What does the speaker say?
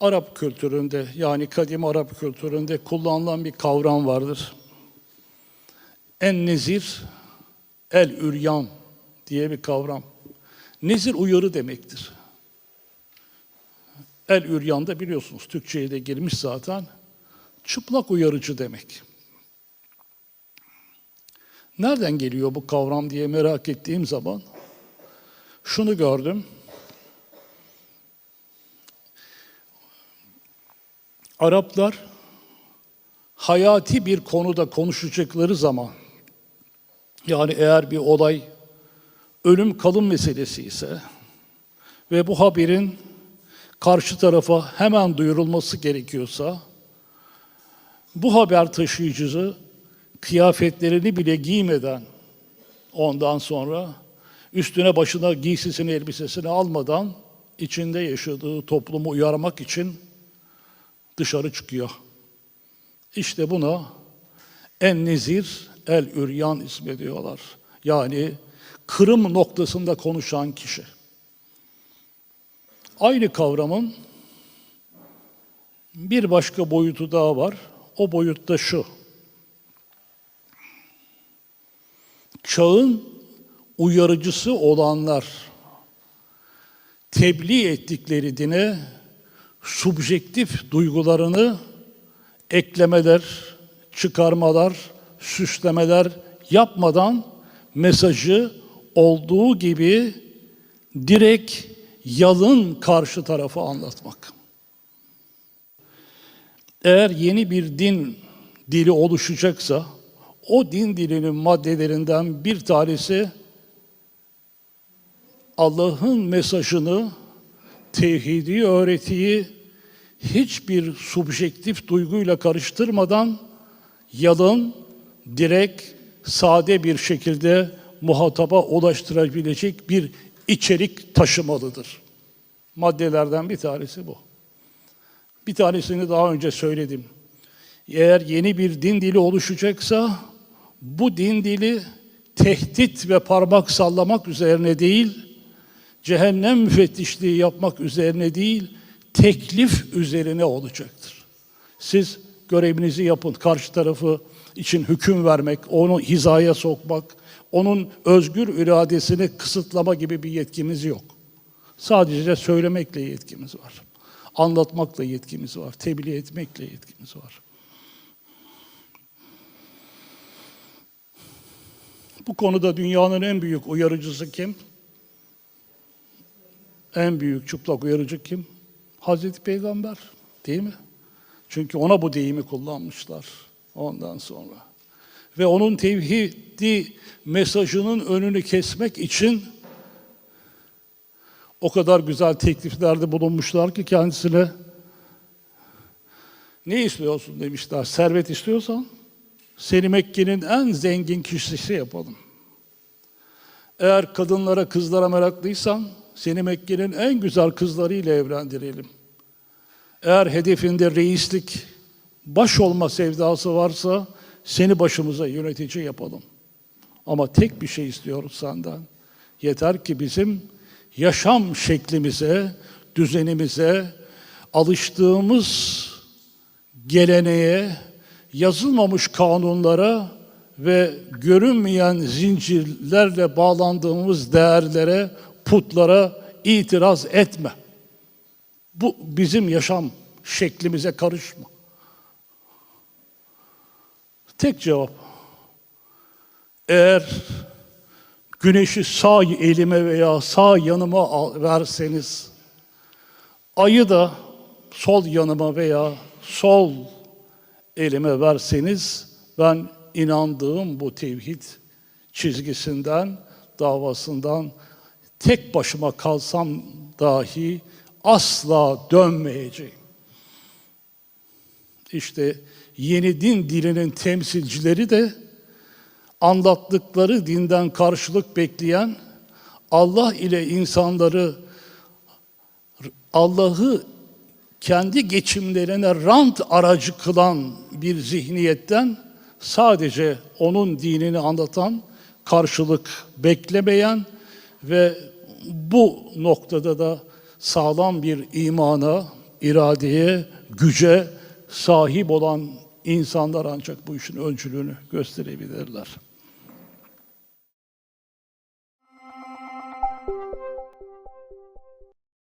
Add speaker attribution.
Speaker 1: Arap kültüründe yani kadim Arap kültüründe kullanılan bir kavram vardır. En nezir, el üryan diye bir kavram. Nezir uyarı demektir. El üryan da biliyorsunuz Türkçe'ye de girmiş zaten. Çıplak uyarıcı demek. Nereden geliyor bu kavram diye merak ettiğim zaman şunu gördüm. Araplar hayati bir konuda konuşacakları zaman yani eğer bir olay ölüm kalım meselesi ise ve bu haberin karşı tarafa hemen duyurulması gerekiyorsa bu haber taşıyıcısı kıyafetlerini bile giymeden ondan sonra üstüne başına giysisini elbisesini almadan içinde yaşadığı toplumu uyarmak için dışarı çıkıyor. İşte buna en nezir el üryan ismi diyorlar. Yani kırım noktasında konuşan kişi. Aynı kavramın bir başka boyutu daha var. O boyutta şu. Çağın uyarıcısı olanlar tebliğ ettikleri dine subjektif duygularını eklemeler, çıkarmalar, süslemeler yapmadan mesajı olduğu gibi direkt yalın karşı tarafa anlatmak. Eğer yeni bir din dili oluşacaksa o din dilinin maddelerinden bir tanesi Allah'ın mesajını, tevhidi öğretiyi hiçbir subjektif duyguyla karıştırmadan yalın, direkt, sade bir şekilde muhataba ulaştırabilecek bir içerik taşımalıdır. Maddelerden bir tanesi bu. Bir tanesini daha önce söyledim. Eğer yeni bir din dili oluşacaksa bu din dili tehdit ve parmak sallamak üzerine değil, cehennem müfettişliği yapmak üzerine değil, teklif üzerine olacaktır. Siz görevinizi yapın, karşı tarafı için hüküm vermek, onu hizaya sokmak, onun özgür iradesini kısıtlama gibi bir yetkimiz yok. Sadece söylemekle yetkimiz var. Anlatmakla yetkimiz var. Tebliğ etmekle yetkimiz var. Bu konuda dünyanın en büyük uyarıcısı kim? En büyük çıplak uyarıcı kim? Hazreti Peygamber değil mi? Çünkü ona bu deyimi kullanmışlar ondan sonra. Ve onun tevhidi mesajının önünü kesmek için o kadar güzel tekliflerde bulunmuşlar ki kendisine ne istiyorsun demişler. Servet istiyorsan seni Mekke'nin en zengin kişisi yapalım. Eğer kadınlara, kızlara meraklıysan seni Mekke'nin en güzel kızlarıyla evlendirelim. Eğer hedefinde reislik, baş olma sevdası varsa seni başımıza yönetici yapalım. Ama tek bir şey istiyoruz senden. Yeter ki bizim yaşam şeklimize, düzenimize, alıştığımız geleneğe, yazılmamış kanunlara ve görünmeyen zincirlerle bağlandığımız değerlere, putlara itiraz etme. Bu bizim yaşam şeklimize karışma. Tek cevap. Eğer güneşi sağ elime veya sağ yanıma verseniz, ayı da sol yanıma veya sol elime verseniz, ben inandığım bu tevhid çizgisinden, davasından tek başıma kalsam dahi asla dönmeyeceğim. İşte yeni din dilinin temsilcileri de anlattıkları dinden karşılık bekleyen Allah ile insanları Allah'ı kendi geçimlerine rant aracı kılan bir zihniyetten sadece onun dinini anlatan, karşılık beklemeyen ve bu noktada da sağlam bir imana, iradeye, güce sahip olan insanlar ancak bu işin öncülüğünü gösterebilirler.